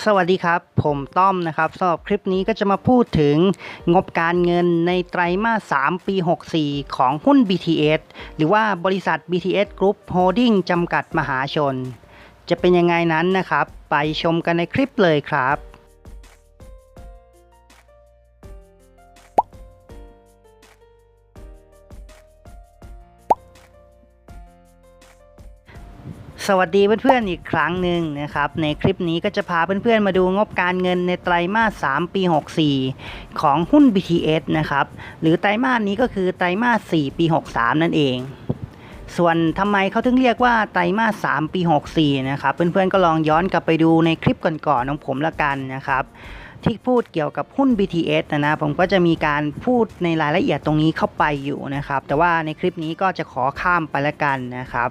สวัสดีครับ ผมต้อมนะครับสำหรับคลิปนี้ก็จะมาพูดถึงงบการเงินในไตรมาส 3 ปี 64 ของหุ้น BTS หรือว่าบริษัท BTS Group Holding จำกัดมหาชน จะเป็นยังไงนั้นนะครับ ไปชมกันในคลิปเลยครับ สวัสดีเพื่อนๆอีกครั้งหนึ่งนะครับในคลิปนี้ก็จะพาเพื่อนๆมาดูงบการเงินในไตรมาส 3 ปี 64 ของหุ้น BTS นะครับหรือไตรมาสนี้ก็คือไตรมาส 4 ปี 63 นั่นเอง ส่วนทำไมเขาถึงเรียกว่าไตรมาส 3 ปี 64 นะครับเพื่อนๆก็ลองย้อนกลับไปดูในคลิปก่อนๆของผมละกันนะครับที่พูดเกี่ยวกับหุ้น BTS นะนะผมก็จะมีการพูดในรายละเอียดตรงนี้เข้าไปอยู่นะครับแต่ว่าในคลิปนี้ก็จะขอข้ามไปละกันนะครับ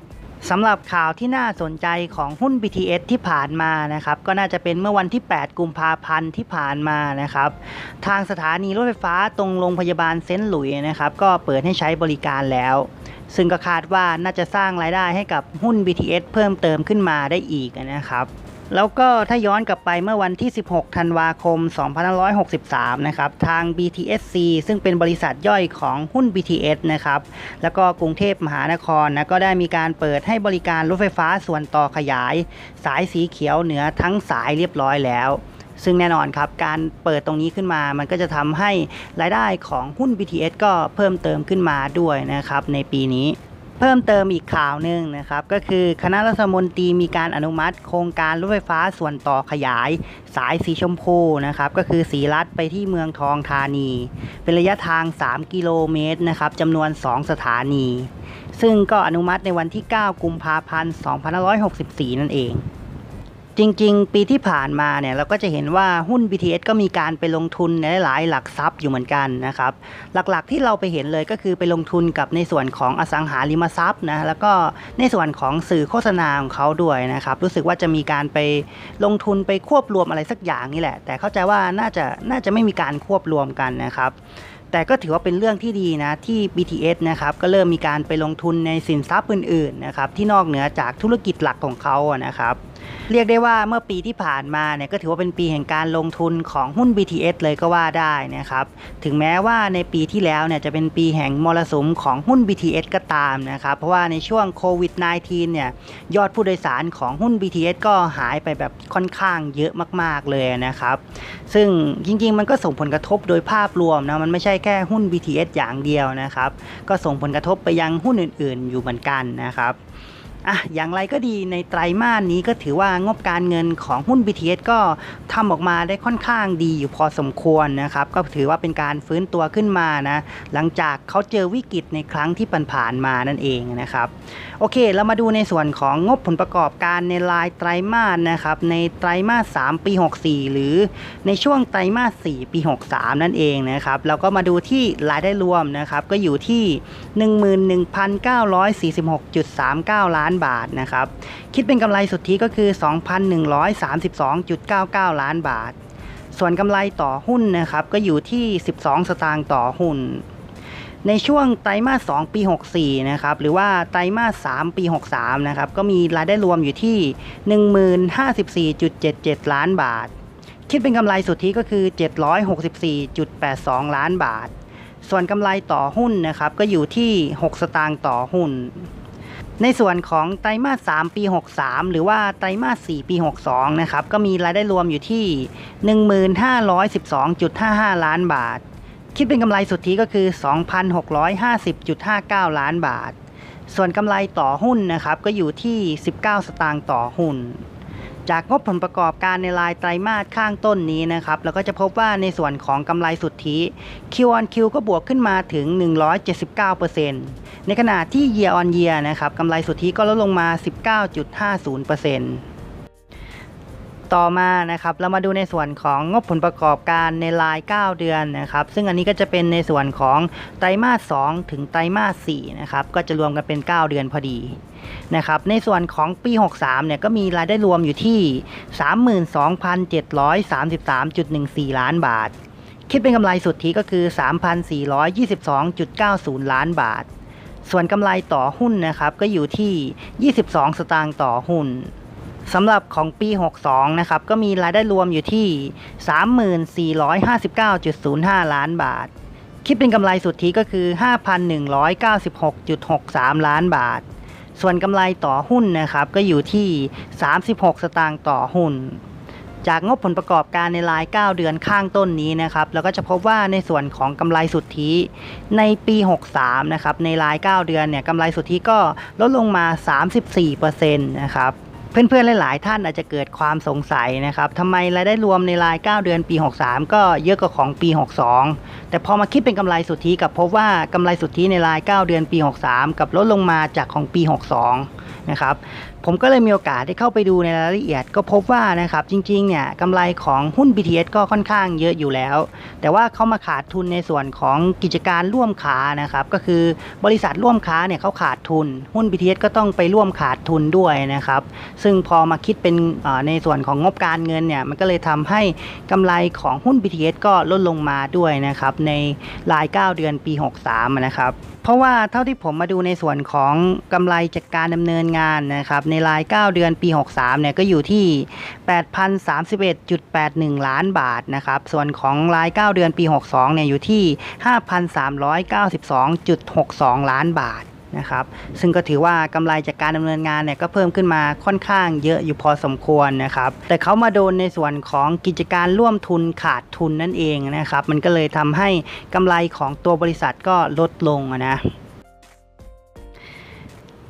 สำหรับข่าวที่น่าสนใจของหุ้น BTS ที่ผ่านมานะครับก็น่าจะเป็นเมื่อวันที่ 8 กุมภาพันธ์ที่ผ่านมานะครับทางสถานีรถไฟฟ้าตรงโรงพยาบาลเซนต์หลุยส์นะครับก็เปิดให้ใช้บริการแล้ว ซึ่งก็คาดว่าน่าจะสร้างรายได้ให้กับหุ้น BTS เพิ่มเติมขึ้นมาได้อีกนะครับ แล้วก็ถ้าย้อนกลับไปเมื่อวันที่ 16 ธันวาคม 2563 นะครับ ทาง BTSC ซึ่งเป็นบริษัทย่อยของหุ้น BTS นะครับ แล้วก็กรุงเทพมหานครนะก็ได้มีการเปิดให้บริการรถไฟฟ้าส่วนต่อขยาย สายสีเขียวเหนือทั้งสายเรียบร้อยแล้วซึ่งแน่นอนครับ การเปิดตรงนี้ขึ้นมา มันก็จะทำให้รายได้ของหุ้น BTS ก็เพิ่มเติมขึ้นมาด้วยนะครับในปีนี้ เพิ่มเติมอีกข่าวหนึ่งนะครับก็คือคณะรัฐมนตรีมีการอนุมัติ โครงการรถไฟฟ้าส่วนต่อขยาย สายสีชมพูนะครับก็คือสีรัดไปที่เมืองทองธานี เป็นระยะทาง 3 กิโลเมตรนะครับจำนวน 2 สถานี ซึ่งก็อนุมัติในวันที่ 9 กุมภาพันธ์ 2564 นั่นเอง จริงๆ ปีที่ผ่านมาเนี่ยเราก็จะเห็นว่าหุ้น BTS ก็มีการไปลงทุนในหลายหลักทรัพย์อยู่เหมือนกันนะครับหลักๆที่เราไปเห็นเลยก็คือไปลงทุนกับในส่วนของอสังหาริมทรัพย์นะแล้วก็ในส่วนของสื่อโฆษณาของเขาด้วยนะครับรู้สึกว่าจะมีการไปลงทุนไปควบรวมอะไรสักอย่างนี่แหละ แต่เข้าใจว่าน่าจะน่าจะไม่มีการควบรวมกันนะครับแต่ก็ถือว่าเป็นเรื่องที่ดีนะที่ BTS นะครับก็เริ่มมีการไปลงทุนในสินทรัพย์อื่นๆนะครับที่นอกเหนือจากธุรกิจหลักของเขานะครับ เรียกได้ว่าเมื่อปีที่ผ่านมาเนี่ยก็ถือว่าเป็นปีแห่งการลงทุนของหุ้น BTS เลยก็ว่าได้นะครับ ถึงแม้ว่าในปีที่แล้วเนี่ยจะเป็นปีแห่งมรสุมของหุ้น BTS ก็ตามนะครับ เพราะว่าในช่วงโควิด -19 เนี่ยยอดผู้โดยสารของหุ้น BTS ก็หายไปแบบค่อนข้างเยอะมาก ๆเลยนะครับ ซึ่งจริงๆ มันก็ส่งผลกระทบโดยภาพรวมนะมันไม่ใช่แค่หุ้น BTS อย่างเดียวนะครับ ก็ส่งผลกระทบไปยังหุ้นอื่น ๆ อยู่เหมือนกันนะครับ อะอย่างไรก็ดีในไตรมาสนี้ก็ถือว่างบการเงินของหุ้น BTS ก็ทำออกมาได้ค่อนข้างดีอยู่พอสมควรนะครับ ก็ถือว่าเป็นการฟื้นตัวขึ้นมานะ หลังจากเขาเจอวิกฤตในครั้งที่ผ่านๆมานั่นเองนะครับ โอเค เรามาดูในส่วนของงบผลประกอบการในรายไตรมาสนะครับ ในไตรมาส3ปี 64 หรือในช่วงไตรมาส4ปี 63 นั่นเองนะครับ เราก็มาดูที่รายได้รวมนะครับ ก็อยู่ที่ 11,946.39 ล้านานบาทนะครับ คิดเป็นกำไรสุทธิก็คือ 2,132.99 ล้านบาท ส่วนกำไรต่อหุ้นนะครับก็อยู่ที่ 12 สตางค์ต่อหุ้น ในช่วงไตรมาส 2 ปี 64 นะครับหรือว่าไตรมาส 3 ปี 63 นะครับก็มีรายได้รวมอยู่ที่ 1054.77 ล้านบาท คิดเป็นกำไรสุทธิก็คือ 764.82 ล้านบาทส่วนกำไรต่อหุ้นนะครับก็อยู่ที่ 6 สตางค์ต่อหุ้น ในส่วนของไตรมาส 3 ปี 63 หรือว่าไตรมาส 4 ปี 62 นะครับ ก็มีรายได้รวมอยู่ที่ 1512.55 ล้านบาท คิดเป็นกำไรสุทธิก็คือ 2,650.59 ล้านบาท ส่วนกำไรต่อหุ้นนะครับ ก็อยู่ที่ 19 สตางค์ต่อหุ้น จากงบผลประกอบการในรายไตรมาสข้างต้นนี้นะครับเราก็จะพบว่าในส่วนของกำไรสุทธิ Q on Q ก็บวกขึ้นมาถึง 179%ในขณะที่ Year on Year นะครับกำไรสุทธิก็ลดลงมา 19.50% ต่อมานะครับเรามาดูในส่วนของงบผลประกอบการในราย 9 เดือนนะครับ ซึ่งอันนี้ก็จะเป็นในส่วนของไตรมาส 2 ถึงไตรมาส 4 นะครับ ก็จะรวมกันเป็น 9 เดือนพอดีนะครับ ในส่วนของปี 63 เนี่ยก็มีรายได้รวมอยู่ที่ 32,733.14 ล้านบาท คิดเป็นกำไรสุทธิก็คือ 3,422.90 ล้านบาท ส่วนกำไรต่อหุ้นนะครับก็อยู่ที่ 22 สตางค์ต่อหุ้น สำหรับของปี 62 นะครับ ก็มีรายได้รวมอยู่ที่ 3459.05 ล้านบาท คิดเป็นกำไรสุทธิก็คือ 5,196.63 ล้านบาท ส่วนกำไรต่อหุ้นนะครับ ก็อยู่ที่ 36 สตางค์ต่อหุ้น จากงบผลประกอบการในราย 9 เดือนข้างต้นนี้นะครับ เราก็จะพบว่าในส่วนของกำไรสุทธิในปี 63 นะครับ ในราย 9 เดือนเนี่ยกำไรสุทธิก็ลดลงมา 34%นะครับ เพื่อนๆหลายๆท่านอาจจะเกิดความสงสัยนะครับทำไมรายได้รวมในราย 9 เดือนปี 63 ก็เยอะกว่าของปี 62 แต่พอมาคิดเป็นกำไรสุทธิกับพบว่ากำไรสุทธิในราย 9 เดือนปี 63 กับลดลงมาจากของปี 62 นะครับ ผมก็เลยมีโอกาสได้เข้าไปดูในรายละเอียด ก็พบว่านะครับจริงๆเนี่ยกำไรของหุ้น BTS ก็ค่อนข้างเยอะอยู่แล้ว แต่ว่าเขามาขาดทุนในส่วนของกิจการร่วมค้านะครับก็คือบริษัทร่วมค้าเนี่ยเขาขาดทุน หุ้น BTS ก็ต้องไปร่วมขาดทุนด้วยนะครับซึ่งพอมาคิดเป็นในส่วนของงบการเงินเนี่ยมันก็เลยทำให้กำไรของหุ้น BTS ก็ลดลงมาด้วยนะครับในราย 9 เดือนปี 63นะครับเพราะว่าเท่าที่ผมมาดูในส่วนของกำไรจากการดำเนินงานนะครับในราย 9 เดือนปี 63 เนี่ยก็อยู่ที่ 8,031.81 ล้านบาทนะครับ ส่วนของราย 9 เดือนปี 62 เนี่ยอยู่ที่ 5,392.62 ล้านบาทนะครับ ซึ่งก็ถือว่ากำไรจากการดำเนินงานเนี่ยก็เพิ่มขึ้นมาค่อนข้างเยอะอยู่พอสมควรนะครับ แต่เขามาโดนในส่วนของกิจการร่วมทุนขาดทุนนั่นเองนะครับ มันก็เลยทำให้กำไรของตัวบริษัทก็ลดลงนะ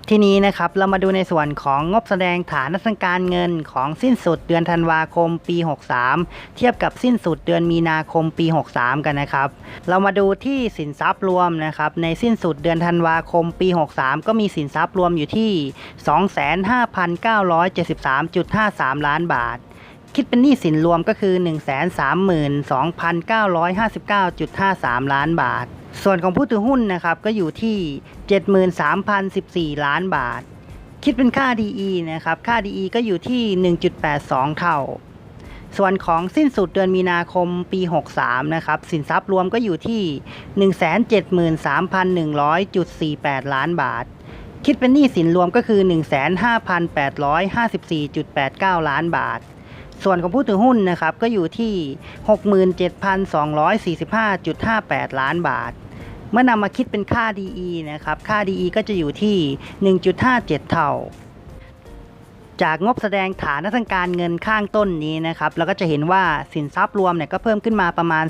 ทีนี้นะครับเรามาดูในส่วนของงบแสดงฐานทางการเงินของสิ้นสุดเดือนธันวาคมปี 63 เทียบกับสิ้นสุดเดือนมีนาคมปี 63 กันนะครับ เรามาดูที่สินทรัพย์รวมนะครับในสิ้นสุดเดือนธันวาคมปี 63 ก็มีสินทรัพย์รวมอยู่ที่ 25,973.53 ล้านบาท คิดเป็นหนี้สินรวมก็คือ 132,959.53 ล้านบาท ส่วนของผู้ถือหุ้นนะครับก็อยู่ที่ 73,014 ล้านบาท คิดเป็นค่า DE นะครับ ค่า DE ก็อยู่ที่ 1.82 เท่า ส่วนของสิ้นสุดเดือนมีนาคมปี 63 นะครับ สินทรัพย์รวมก็อยู่ที่ 173,100.48 ล้านบาทคิดเป็นหนี้สินรวมก็คือ 15,854.89 ล้านบาท ส่วนของผู้ถือหุ้นนะครับก็อยู่ที่ 67,245.58 ล้านบาท เมื่อนำมาคิดเป็นค่า DE นะครับ ค่า DE ก็จะอยู่ที่ 1.57 เท่า จากงบแสดงฐานทางการเงินข้างต้นนี้นะครับเราก็จะเห็นว่าสินทรัพย์รวมเนี่ยก็เพิ่มขึ้นมาประมาณ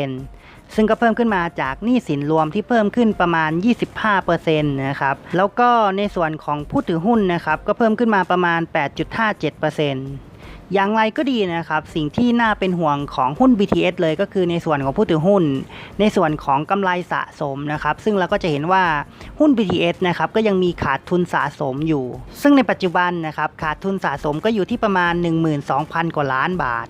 18%ซึ่งก็เพิ่มขึ้นมาจากหนี้สินรวมที่เพิ่มขึ้นประมาณ 25%นะครับ แล้วก็ในส่วนของผู้ถือหุ้นนะครับ ก็เพิ่มขึ้นมาประมาณ 8.57% อย่างไรก็ดีนะครับ สิ่งที่น่าเป็นห่วงของหุ้น BTS เลยก็คือในส่วนของผู้ถือหุ้น ในส่วนของกำไรสะสมนะครับ ซึ่งเราก็จะเห็นว่าหุ้น BTS นะครับก็ยังมีขาดทุนสะสมอยู่ ซึ่งในปัจจุบันนะครับขาดทุนสะสมก็อยู่ที่ประมาณ 12,000 กว่าล้านบาท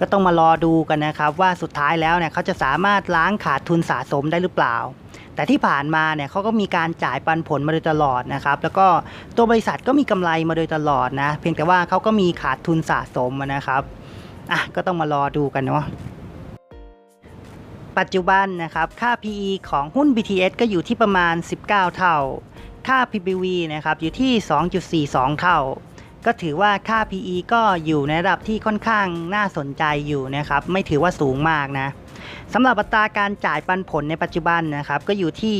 ก็ต้องมารอดูกันนะครับว่าสุดท้ายแล้วเนี่ยเขาจะสามารถล้างขาดทุนสะสมได้หรือเปล่า แต่ที่ผ่านมาเนี่ยเขาก็มีการจ่ายปันผลมาโดยตลอดนะครับแล้วก็ตัวบริษัทก็มีกำไรมาโดยตลอดนะเพียงแต่ว่าเขาก็มีขาดทุนสะสมนะครับอะก็ต้องมารอดูกันเนาะปัจจุบันนะครับค่า PE ของหุ้น BTS ก็อยู่ที่ประมาณ 19 เท่า ค่า PBV นะครับอยู่ที่ 2.42 เท่า ก็ถือว่าค่า PE ก็อยู่ในระดับที่ค่อนข้างน่าสนใจอยู่นะครับไม่ถือว่าสูงมากนะ สำหรับอัตราการจ่ายปันผลในปัจจุบันนะครับก็อยู่ที่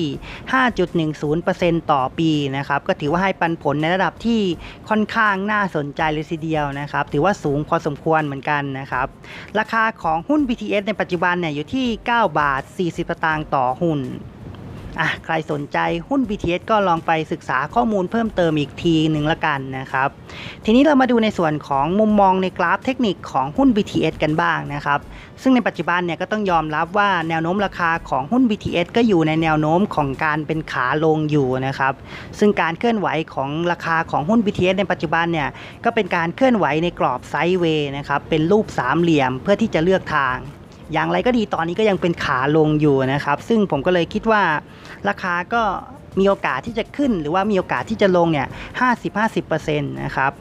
5.10%ต่อปีนะครับก็ถือว่าให้ปันผลในระดับที่ค่อนข้างน่าสนใจเลยทีเดียวนะครับถือว่าสูงพอสมควรเหมือนกันนะครับราคาของหุ้น BTS ในปัจจุบันเนี่ยอยู่ที่ 9 บาท 40สตางค์ต่อหุ้น อะใครสนใจหุ้น BTS ก็ลองไปศึกษาข้อมูลเพิ่มเติมอีกทีหนึ่งละกันนะครับ ทีนี้เรามาดูในส่วนของมุมมองในกราฟเทคนิคของหุ้น BTS กันบ้างนะครับ ซึ่งในปัจจุบันเนี่ยก็ต้องยอมรับว่าแนวโน้มราคาของหุ้น BTS ก็อยู่ในแนวโน้มของการเป็นขาลงอยู่นะครับ ซึ่งการเคลื่อนไหวของราคาของหุ้น BTS ในปัจจุบันเนี่ยก็เป็นการเคลื่อนไหวในกรอบไซด์เวย์นะครับเป็นรูปสามเหลี่ยมเพื่อที่จะเลือกทาง อย่างไรก็ดีตอนนี้ก็ยังเป็นขาลงอยู่นะครับ ซึ่งผมก็เลยคิดว่าราคาก็มีโอกาสที่จะขึ้น หรือว่ามีโอกาสที่จะลงเนี่ย50-50%นะครับ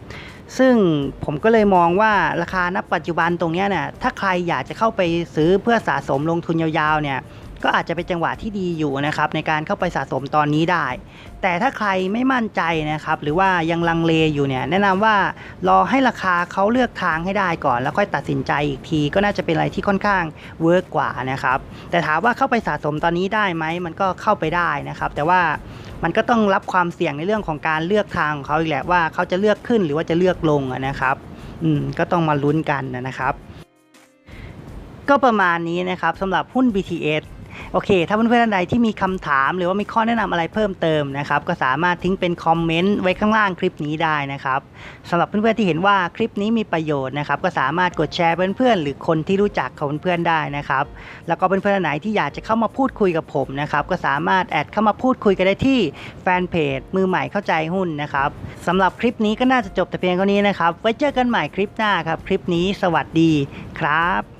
ซึ่งผมก็เลยมองว่าราคาณปัจจุบันตรงนี้เนี่ยถ้าใครอยากจะเข้าไปซื้อเพื่อสะสมลงทุนยาวๆเนี่ย ก็อาจจะเป็นจังหวะที่ดีอยู่นะครับในการเข้าไปสะสมตอนนี้ได้ แต่ถ้าใครไม่มั่นใจนะครับหรือว่ายังลังเลอยู่เนี่ยแนะนำว่ารอให้ราคาเขาเลือกทางให้ได้ก่อน แล้วค่อยตัดสินใจอีกที ก็น่าจะเป็นอะไรที่ค่อนข้างเวิร์กกว่านะครับแต่ถามว่าเข้าไปสะสมตอนนี้ได้ไหมมันก็เข้าไปได้นะครับ แต่ว่ามันก็ต้องรับความเสี่ยงในเรื่องของการเลือกทางของเขาอีกแหละว่าเขาจะเลือกขึ้นหรือว่าจะเลือกลงนะครับอืมก็ต้องมาลุ้นกันนะครับ ก็ประมาณนี้นะครับสำหรับหุ้น BTS โอเค ถ้าเพื่อนๆท่านใดที่มีคำถาม หรือว่ามีข้อแนะนำอะไรเพิ่มเติมนะครับ ก็สามารถทิ้งเป็นคอมเมนต์ไว้ข้างล่างคลิปนี้ได้นะครับสำหรับเพื่อนๆที่เห็นว่าคลิปนี้มีประโยชน์นะครับ ก็สามารถกดแชร์เพื่อนๆหรือคนที่รู้จักของเพื่อนๆได้นะครับ แล้วก็เพื่อนๆท่านไหนที่อยากจะเข้ามาพูดคุยกับผมนะครับ ก็สามารถแอดเข้ามาพูดคุยกันได้ที่แฟนเพจมือใหม่เข้าใจหุ้นนะครับสำหรับคลิปนี้ก็น่าจะจบแต่เพียงเท่านี้นะครับ ไว้เจอกันใหม่คลิปหน้าครับ คลิปนี้สวัสดีครับ